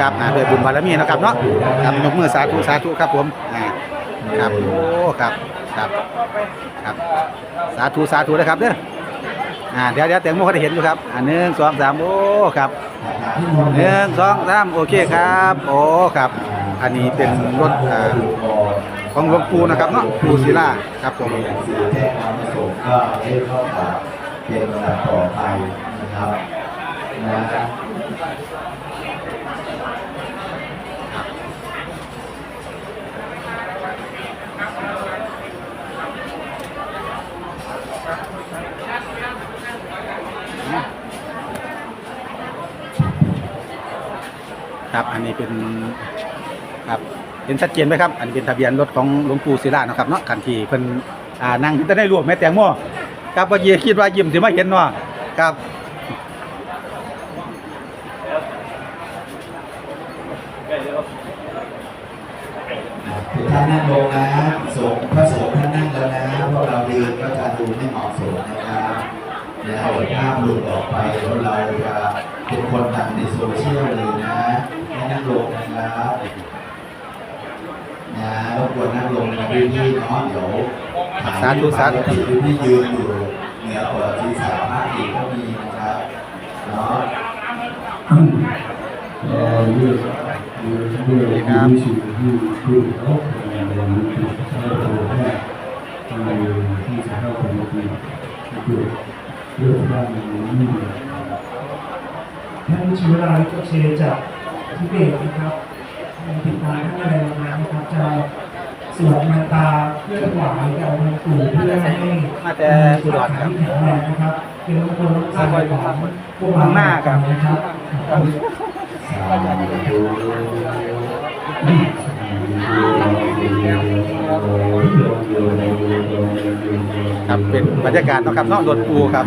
ครับอ่าด้วยบุญบารมีนะครับเนาะครับยกมือสาธุสาธุครับผมอ่าครับโอ้ครับครับครับ สาธุสาธุนะครับเด้ออ่าเดี๋ยวเดี๋ยวแตงโมเขาได้เห็นอยู่ครับอ่าหนึ่งสองสามโอ้ครับหนึ่งสองสามโอเคครับ โอ้ครับ อันนี้เป็นรถอ่าของหลวงปู่นะครับเนาะปู่ศิลาครับผมก็ได้เข้ามาเป็นลำดับต่อไปนะครับนะ ครับ อันนี้เป็นครับเห็นชัดเจนไหมครับ อันนี้เป็นทะเบียนรถของหลวงปู่ศิลานะครับเนาะคันที่เพิ่นอ่านั่งจะได้รวมแม่แตงโมครับว่าเยคิดว่ายิ้มสิมาเห็นเนาะครับคือท่านนั่งลงนะสงฆ์พระสงฆ์ท่านนั่งแล้วนะพวกเรายืนก็จะดูไม่เหมาะสมนะครับนะเดี๋ยวภาพหลุดออกไปแล้วเราจะเป็นคนดังในโซเชียลเลยนะ นั่งลงนะครับนะรบกวนนั่งลงนะพื้นที่เนาะเดี๋ยวสาธุสาธุพื้นที่พี่ยืนอยู่เหนือกว่าที่สามห้าสี่ก็มีนะครับเนาะเออยืนยืนชิงเรื่องการสิ่งที่คือเขาเป็นเรื่องที่เขาตัวแม่ที่สามารถทำได้คือเรื่องการมีท่านชีวราลุกเชจาก ทิเบตนะครับติดตามท่านอะไรมานนะครับจะสวดมาตาเพื่อถวายแด่องค์ปู่เพื่อให้มาแต่อุดรครับแข็งแรงนะครับเป็นมงคลรักษาของพวกเรามากครับนะครับครับเป็นบรรยากาศนะครับเนาะรถปูครับ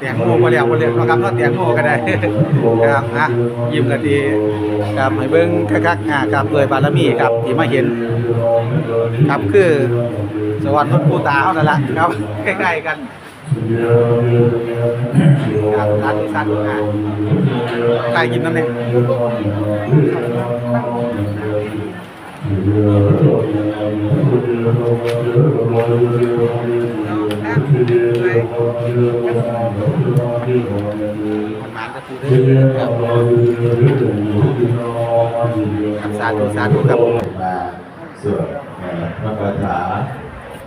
แตียงโมบ่แล้วบ่เรียกเนะครับเนาะเตียงโมก็ได้ครับอะยิ้มกันทีครับให้เบิ่งคักๆอะครับด้วยบารมีครับที่มาเห็น ครับคือ สวรรค์รถปูตาเฮานั่นละครับใกล้ๆกันครับสาธุสาธุอะใครยิ้มน้ำเนี่ยมันมาก็ คือเรื่องครับครับสาธุสาธุครับมาสวดเอ่อพระคาถา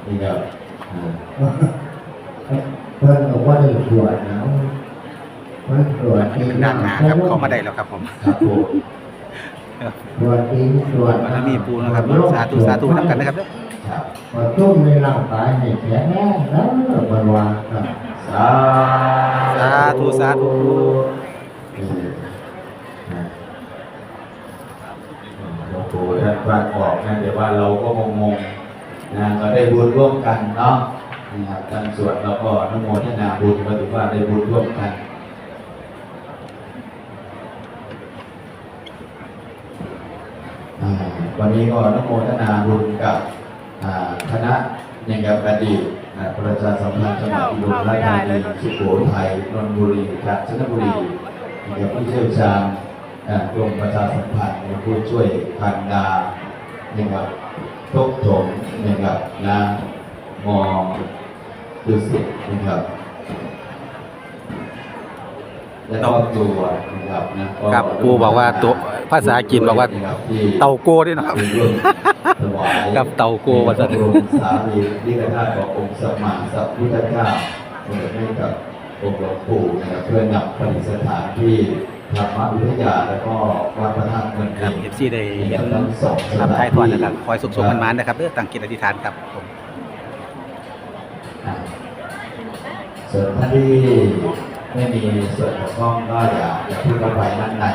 นี่ครับเอ่อเพื่อนบอกว่าได้ตรวจนะเพื่อนตรวจเองด้านหน้าครับเขามาได้แล้วครับผมครับผม ตรวจเองตรวจบารมีปูนะครับสาธุสาธุนํกันนะครับเด้อครับพอจุ่มในร่างกายให้แข็งแรงแล้วบริวารครับสาสาธุสาธุเออนะหลวงปู่ท่านฝากบอกนะเดี๋ยวว่าเราก็งงๆนะก็ได้บุญร่วมกันเนาะนะครับการสวดแล้วก็อนุโมทนาบุญก็ถือว่าได้บุญร่วมกัน อ่า วันนี้ก็นโมทนาบุญกับคณะยังกับอดีตประชาสัมพันธ์จังหวัดอุบลราชธานีสุโขทัยนนทบุรีกาญจนบุรียังกับผู้เชี่ยวชาญกรมประชาสัมพันธ์ผู้ช่วยพันดายังกับทกถมยังกับนางมองดุสิตนะครับ และก็ตัวนะครับนะครับปูบอกว่าตัวภาษาจีนบอกว่าที่เต่าโกด้วยนะครับครับเต่าโกว่าซั่นพระบรมสารีริกธาตุขององค์สมมาสัพพุทธเจ้าเปิดให้กับองค์หลวงปู่นะครับเพื่อนำประดิษฐานที่ธรรมวิทยาแล้วก็วัดพระธาตุเงินครับเงิ FC ได้เห็นทั้งสองครับท้ายทอดนะครับคอยสุขๆมันๆนะครับเด้อตั้งจิตอธิษฐานครับผมอ่าส่วนท่านที่ ไม่มีส่วนเกี่ยวข้องก็อย่าอย่าพิ่งเข้าไปด้านใน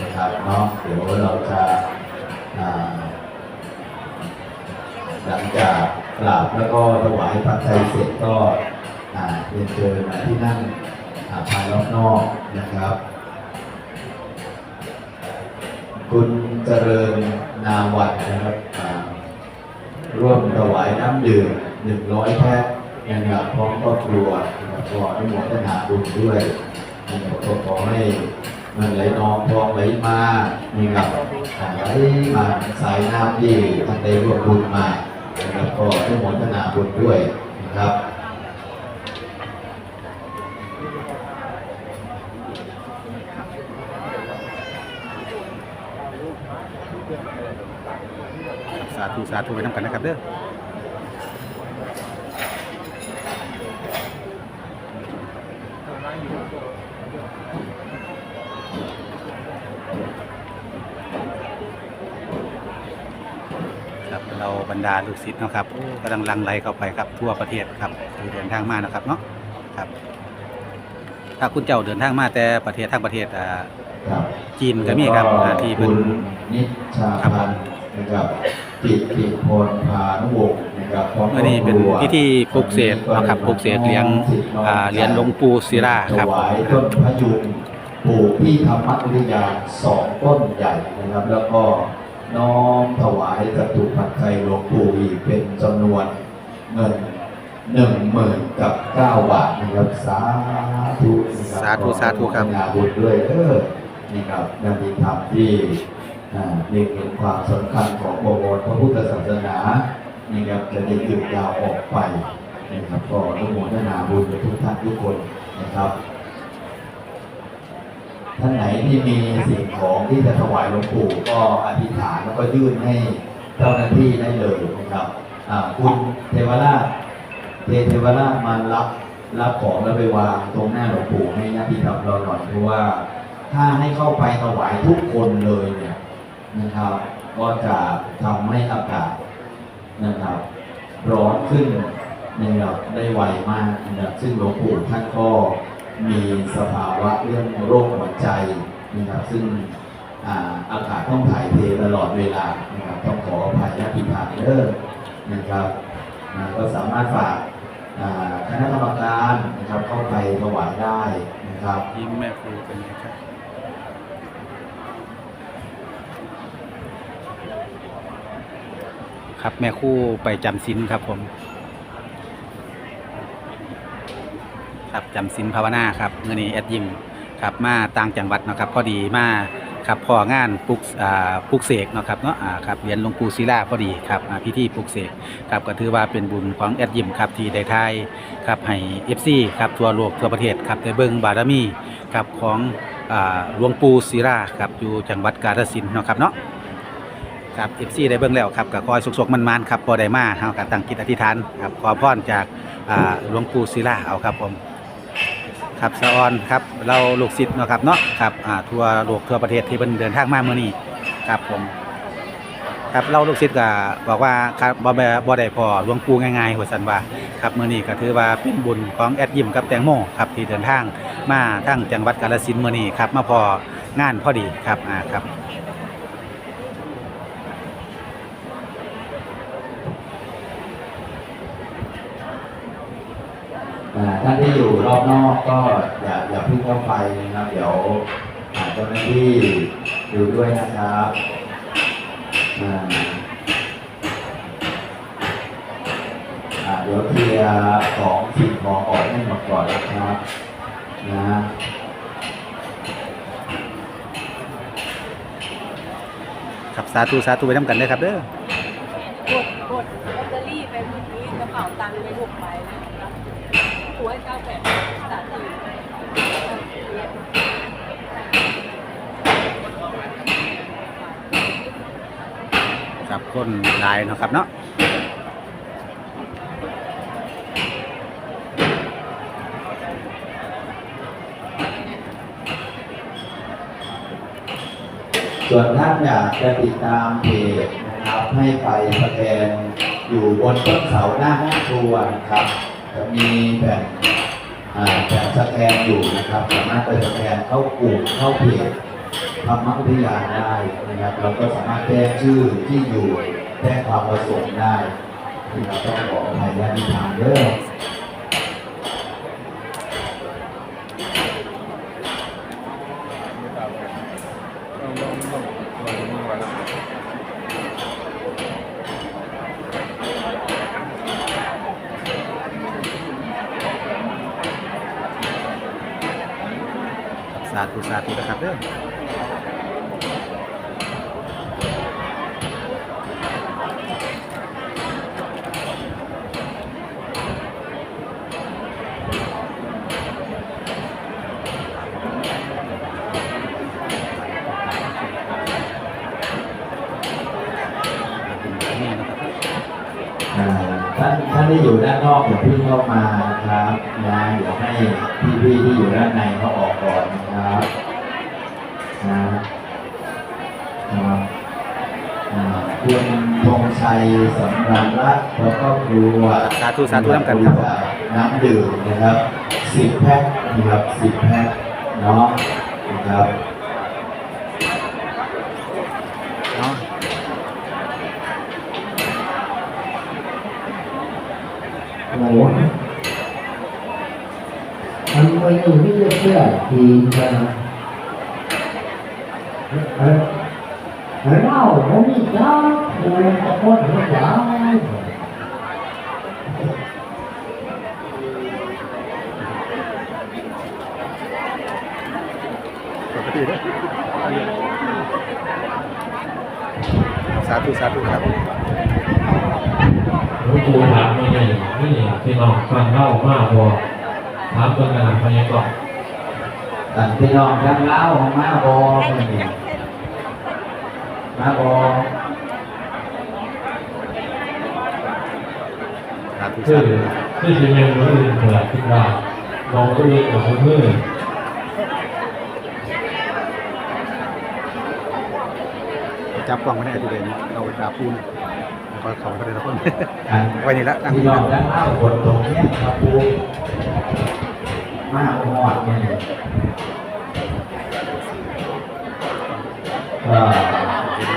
นะครับเนาะเดี๋ยวเราจะหลังจากกราบแล้วก็ถวายปัจจัยเสร็จก็เรียนเชิญมาที่นั่งอ่าภายรอบนอกนะครับ คุณเจริญนาวัดนะครับร่วมถวายน้ำดื่มหนึ่งร้อยแพ็คนะครับพร้อมครอบครัว ขออนุโมดทนาบุญด้วยก็ขอให้มันไหลนองทองไหลมานะครับไหลมาสายน้ำที่ท่านได้ร่วมบุญมานะครับก็อนุโมทนาบุญด้วยนะครับสาธุสาธุไปทำกันนะครับเด้อ ครับเราบรรดาลูกศิษย์เนาะครับโอ้กำลังหลังไหลเข้าไปครับทั่วประเทศครับที่เดินทางมานะครับเนาะครับ ถ้าคุณเจ้าเดินทางมาแต่ประเทศทางประเทศอ่าครับจีนก็มีครับอ่าที่เป็นคุณนิชาพันธ์นะครับ กิตติพลพานุวงศ์นะครับพร้อมเมื่อนี้เป็นพิธีปลุกเสกนะครับปลุกเสกเหรียญอ่าเหรียญหลวงปู่ศิลาครับถวายต้นพะยุงปลูกที่ธรรมวิทยาสองต้นใหญ่นะครับ แล้วก็น้อมถวายจตุปัจจัยหลวงปู่อีกเป็นจำนวนเงินหนึ่งหมื่นกับเก้าบาทนะครับสาธุนะครับสาธุสาธุครับขออนุโมทนาบุญด้วยเออนี่ครับนันทีธรรมที่อ่า เรียกเห็นความสำคัญของบวรพระพุทธศาสนานี่ครับจะได้ยืดยาวออกไปนะครับก็อนุโมทนาบุญกับทุกท่านทุกคนนะครับ ท่านไหนที่มีสิ่งของที่จะถวายหลวงปู่ก็อธิษฐานแล้วก็ยื่นให้เจ้าหน้าที่ได้เลยนะครับคุณเทวราชเทเทวราชมารับรับของแล้วไปวางตรงหน้าหลวงปู่ให้ญาติธรรมเราหน่อยเพราะว่าถ้าให้เข้าไปถวายทุกคนเลยเนี่ย นะครับ ก็จะทำให้อากาศนะครับ ร้อนขึ้นนะครับได้ไวมากนะครับซึ่งหลวงปู่ท่านก็มีสภาวะเรื่องโรคหัวใจนะครับ ซึ่งอาอากาศต้องถ่ายเทตลอดเวลานะครับต้องขออภัยและผิดพลาดเด้อนะครับนะก็สามารถฝากคณะกรรมการนะครับเข้าไปถวายได้นะครับยิ้มแม่ครูเป็นไงครับ ครับแม่คู่ไปจำศีลครับผมครับจำศีลภาวนาครับเมื่อนี้แอดยิมครับมาต่างจังหวัดนะครับพอดีมาครับพองานปลุกอ่าปลุกเสกเนาะครับเนาะอ่าครับเหรียญหลวงปู่ศิลาพอดีครับอ่าพิธีปลุกเสกครับก็ถือว่าเป็นบุญของแอดยิมครับที่ได้ทายครับให้เอฟซีครับทั่วโลกทั่วประเทศครับได้เบิ่งบารมีครับของอ่าหลวงปู่ศิลาครับอยู่จังหวัดกาฬสินธุ์เนาะครับเนาะ ครับเอฟซีได้เบิ่งแล้วครับก็คอยสุกๆมันๆครับพอได้มาเฮาก็ตั้งจิตอธิษฐานครับขอพรจากอ่าหลวงปู่ศิลาเอาครับผมครับสะออนครับเราลูกศิษย์เนาะครับเนาะครับอ่าทั่วโลกทั่วประเทศที่เพิ่นเดินทางมาเมื้อนี้ครับผมครับเราลูกศิษย์ก็บอกว่าครับบ่บบบ่ได้พอหลวงปู่ง่ายๆว่าซั่นว่าครับมื้อนี้ก็ถือว่าเป็นบุญของแอดยิมกับแตงโมครับที่เดินทางมาทั้งจังหวัดกาฬสินธุ์มื้อนี้ครับมาพองานพอดีครับอ่าครับ ท่านที่อยู่รอบนอกก็อย่าอย่าเพิ่งเข้าไปนะครับ เดี๋ยวหาเจ้าหน้าที่อยู่ด้วยนะครับอ่าอ่าเดี๋ยวเคลียร์ของสิ่งของออกให้หมดก่อนนะครับนะครับสาธุสาธุไปน้ำกันเลยครับเด้อ ไปเมื่อกี้กระเป๋าตังค์ไปหกใบนะครับหวเก้าแปดสามสี่ครับคนลายเนาะครับเนาะส่วนท่านอยากจะติดตามเพจนะครับให้ไปสแกน อยู่บนต้นเสาหน้าห้องครัวนะครับจะมีแผ่นแผ่นสแกนอยู่นะครับสามารถไปสแกนเข้ากลุ่มเข้าเพจธรรมวิทยาได้นะครับเราก็สามารถแจ้งชื่อที่อยู่แจ้งความประสงค์ได้ที่เราต้องบอกภัยและนิทางเด้อาธุสาธุนะครับเด้อ นี่นะครับ อ่าท่านท่านที่ อยู่ด้านนอกอย่าเพิ่งเข้ามานะครับนะเดี๋ยวให้พี่ๆที่อยู่ด้านในเขาออกก่อนนะครับนะครับอ่าคุณธงชัยสำราญรัตน์แล้วก็ครัวสาธุสาธุน้ำกันครับน้ำดื่มนะครับสิบแพ็คนะครับสิบแพ็คเนาะนะครับ เนาะ โอ้โหมันไม่อยู่ที่เสื้อทีมกันเออเอ หลวงปู่ถามมาไงนี่พี่น้องฟังเล่ามากพอถามตัวงานพยากรณ์ตันพี่น้องทั้งเล่ามาบอมาบอคือคือจะเป็นมืออื่นเกิดขึ้นได้มองตัวเองกับมือจับกล้องไม่ได้ทีเดียวเราไปกราบปูน ก็เขาไปเลยทุกคนนไว้นี่ละนั่งพี่นี่น้อละงทั้งเล่าคนตรงเนี้ยครับปูมาหอดเนี่ยก็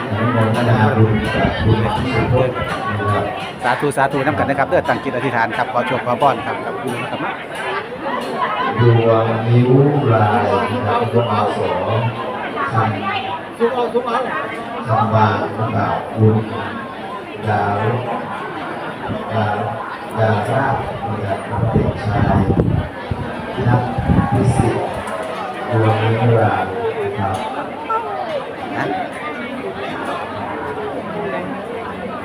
อนุโมทนาบุญกับคุณสุพจน์นะครับ สาธุสาธุน้ำกันนะครับเด้อตั้งจิตอธิษฐานครับขอโชคขอพรครับกับปูนะครับเนาะดวงนิ้วรายนะครับดวงอาโสทำทำบางนะครับบุญ ดาวดาวดาวราบนะครับเด็กชายนักพิสิทธิ์ดวงนิ้วรายนะครับนะ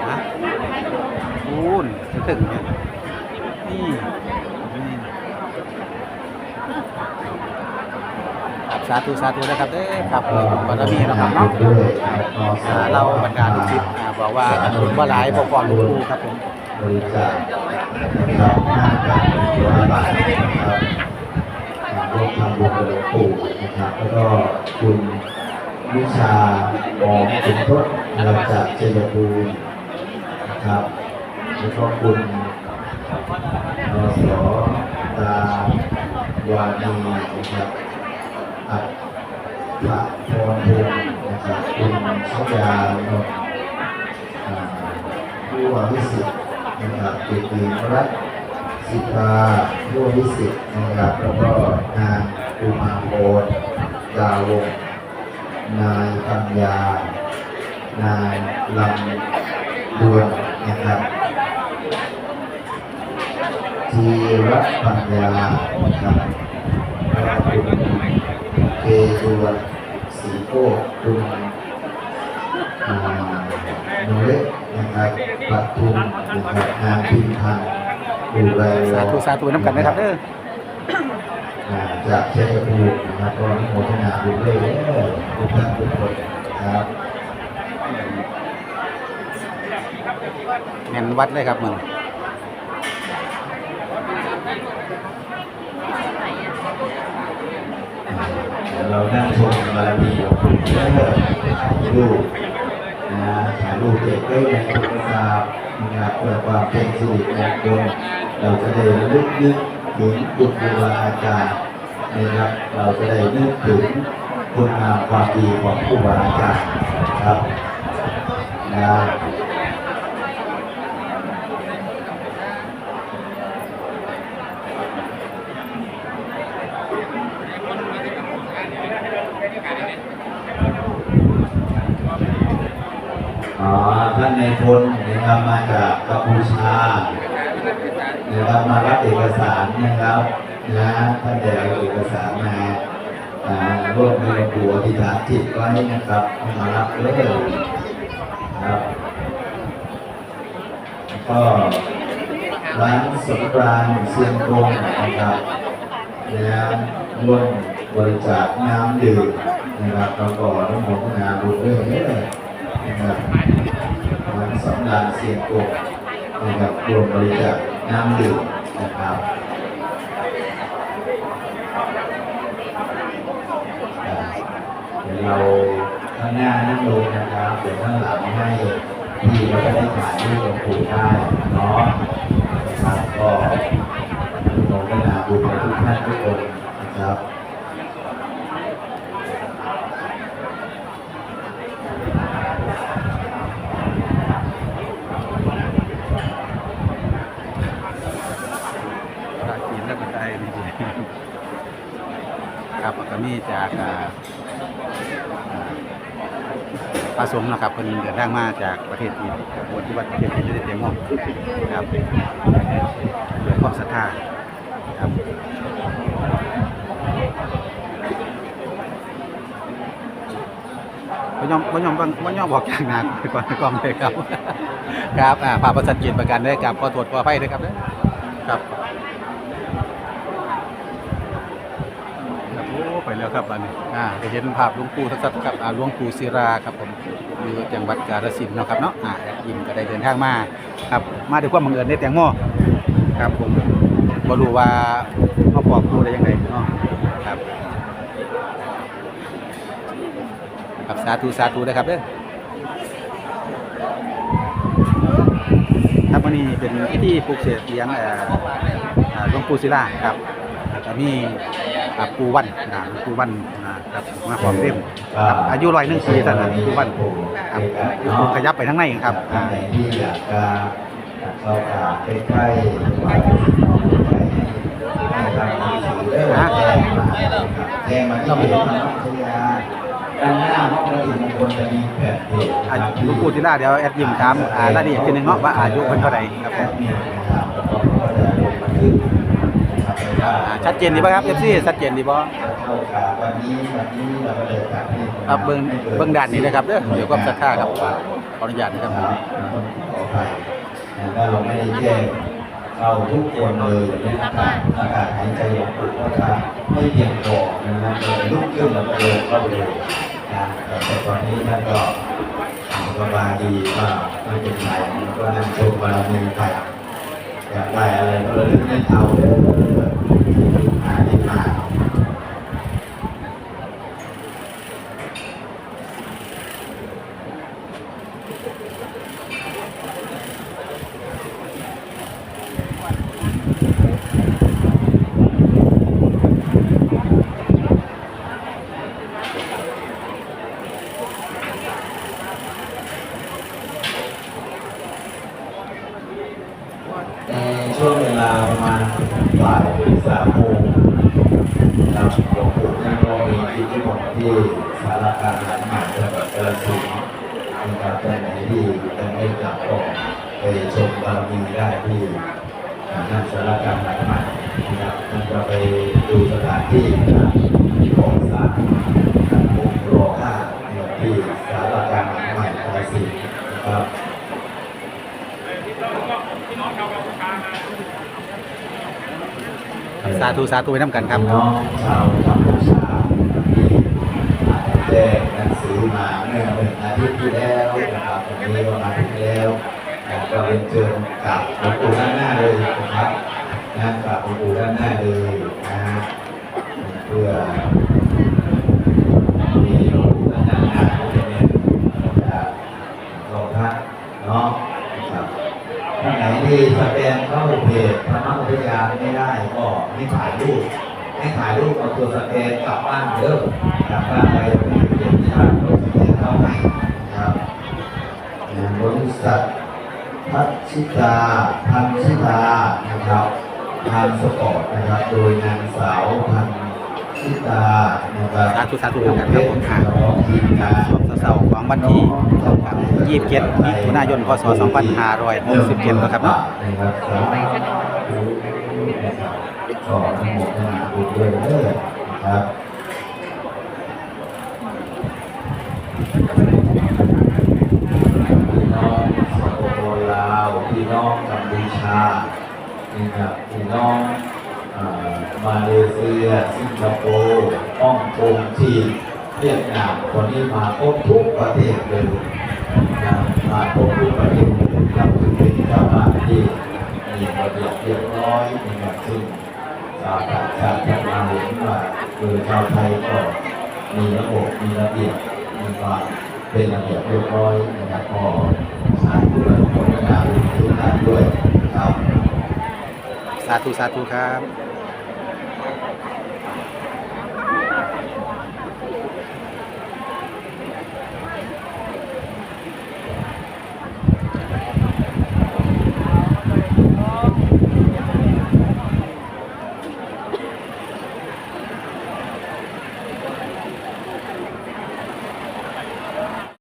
นะปูนถึงเนี่ยนี่นี่ครับ สาธุสาธุนะครับเด้อครับบารมีนะครับเนาะอ่าเราบรรดาลูกศิษย์อ่าบอกว่าว่าหลายบอกก่อนหลวงปู่ครับผมบริจาคนะครับห้าการเป็นร้อยบาทนะครับร่วมทำบุญกับหลวงปู่นะครับแล้วก็คุณวิชาหมสุนทรเราจากเชียงภูมินะครับแล้วก็คุณนสตาวานีนะครับ อัดพระพรพงศ์นะครับคุณชยานนท์อ่าผู้วาวิสิตนะครับเด็กหญิงรัตสิตาผู้วาวิสิตนะครับแล้วก็นางอุมาโพธดาวงศ์นายปัญญานายลำดวนนะครับทีรัตปัญญานะครับ เกดวนศรีโก้คุณอ่าโนเล็กนะครับปัดทุมนะครับนางพิมพันธ์ดูแลสาธุสาธุน้ำกันนะครับเด้ออ่าจากเชยภูมินะครับก็อนุโมทนาบุญด้วยเด้อทุกท่านทุกคนครับแม่นวัดเลยครับมึง เรานั่งชมบารมีของคุณเด้อถ่ายรูปนะถ่ายรูปเก็บไว้ในโทรศัพท์นะครับเพื่อความเป็นสิริมงคลเราจะได้ระลึกนึกถึงคุณครูบาอาจารย์นะครับเราจะได้นึกถึงคุณงามความดีของครูบาอาจารย์ครับนะ อ๋อท่านในายพลนะครับมาจากกัมพูชานะครับมารับ เอกสารนะครับนะท่านได้เอาเอกสารมาอ่าร่วมในหลวงปู่อธิษฐานจิตไว้นะครับมารับเลยครับแล้วก็ร้านสงกรานเซียนกงนะครับแล้วร่วมบริจาคน้ำดื่มนะครับแล้วก็น้ำมนต์นาบุญด้วยเลยนะครับร้านสำรานเซียนกงนะครับรวมบริจาคน้ำดื่ม นะครับเดี๋ยวเราข้างหน้านั่งลงนะครับเดี๋ยวข้างหลังให้พี่เราจะได้ถ่ายรูปกับปู่ได้เนาะนะครับก็ขอให้นาบุญกับทุกท่านทุกคนนะครับ ปลาจีนแล้วก็ได้นี่ดีครับก็มีจากอ่าอ่าพระสงฆ์นะ คนเดินทางมาจากประเทศจีนครับบวชที่วัดเทียนที่ได้เตียงห้องครับด้วยความศรัทธาครับพ่ยอมพ่ยอมพ่ยอมบอกอย่างนั้นก่อนกองเลยครับ ครับอ่าภาพประสันเกียรติประกันได้กับขอโทษขออภัยด้วยครับครับโอ้ไป แล้วครับอันนี้อ่าได้เห็นภาพหลวงปู่ทักษิณครับอ่าหลวงปู่ศิราครับผมอยู่จังหวัดกาฬสินธุ์เนาะครับเนาะอ่าแอดยิมก็ได้เดินทางมาครับมาด้วยความบังเอิญได้แตงโมครับผมบ่รู้ว่ามาบอกปูได้ยังไงเนาะครับครับสาธุสาธุนะครับเด้อครับวันนี้เป็นพิธีปลุกเสกเลี้ยงเอ่ออ่าหลวงปู่ศิลาครับแล้วก็มี ครับปูวันนะปูวันนะครับมาความเต็มครับอายุร้อยหนึ่งปีเท่านั้นปูวันครับปูขยับไปทั้งในครับท่าอ่านไหนที่อยากจะเข้ากราบไปใกล้ถวายความรู้ใจให้ทางหนังสือได้แจ้งมานะครับแจ้งมาที่เพจธรรมชยาด้านหน้าห้องประชุมมงคลจะมีแผ่นเพจอานะครับยุหลวงปู่ศิลาเดี๋ยวแอดยิมถามอ่ารายละเอียดทีหนึงเนาะว่าอายุเป็นเท่าไหร่ครับผม อ่าชัดเจนดีป่ะครับเอฟซีชัดเจนดีป่ะครับเบิ้งเบิ้งด่านนี้นะครับเด้อเดี๋ยวความศรัทธาครับขออนุญาตนะครับผมขอไปถ้าเราไม่ได้แจ้งเราทุกคนเลยนี่ยอากาศอากาศหายใจหลงปู่ก็จะไม่เพียงพอนะครับเลยลุกขึ้นแล้วก็เดินเข้าเลยนะแต่ตอนนี้ท่านก็สบายดีว่าไม่เป็นไรก็นั่งชมบารมีไป อยากได้อะไรก็เลยไม่เอาเลยหาที่มา ในช่วงเวลาประมาณบ่ายสามโมงนะครับหลวงปู่ท่านก็มีกิจนิมนต์ที่สารการหลังใหม่จังหวัดกาฬสินธุ์นะครับท่านไหนที่ยังไม่กลับก็ไปชมบารมีได้ที่หนั่นสารการหลังใหม่นะครับท่านก็ไปดูสถานที่นะครับของสาร สาธุสาธุไปน้ำกันครับน้องชาวกัมพูชาที่แจ้งหนังสือมาเมื่อหนึ่งอาทิตย์ที่แล้วนะครับวันนี้ก็มาถึงแล้วนะก็เรียนเชิญกับหลวงปู่ด้านหน้าเลยนะครับนะกับหลวงปู่ด้านหน้าเลยนะฮะเพื่อมีหลวงปู่ด้านหน้าที่เป็นจากรองพระเนาะนะครับ ท่านไหนที่สแกนเข้าเพจธรรมอุทยานไม่ได้ก็ให้ถ่ายรูปให้ถ่ายรูปเอาตัวสแกนกลับบ้านเด้อกลับบ้านไปที่เพจที่บ้านรถสแกนเข้าให้นะครับบริษัทพัชิตาพันชิตานะครับทางสปอร์ตนะครับ โดยนางสาวพันชิตานะครับสาธุสาธุครับผมครับผมทีมงานช่วงเศร้าๆของวันที่ยี่สิบเจ็ดมิถุนายนพศสองพันห้าร้อยหกสิบเจ็ดนะครับเนาะ นะครับสามารถดูนะครับขอทั้งหมดทั้งหมวลด้วยเด้อนะครับพี่น้องสปปลาวพี่น้องกัมพูชานี่ครับพี่น้องมาเลเซียสิงคโปร์ฮ่องกงจีนเวียดนามคนนี้มาครบทุกประเทศเลยนะมาครบทุกประเทศเลยครับถือเป็นเจ้าาวไทยก็มีระบบมีระเบียบมีความเป็นระเบียบเรียบร้อยนะครับก็สาธุและขอพระนาทุกท่านด้วยครับ สาธุสาธุครับ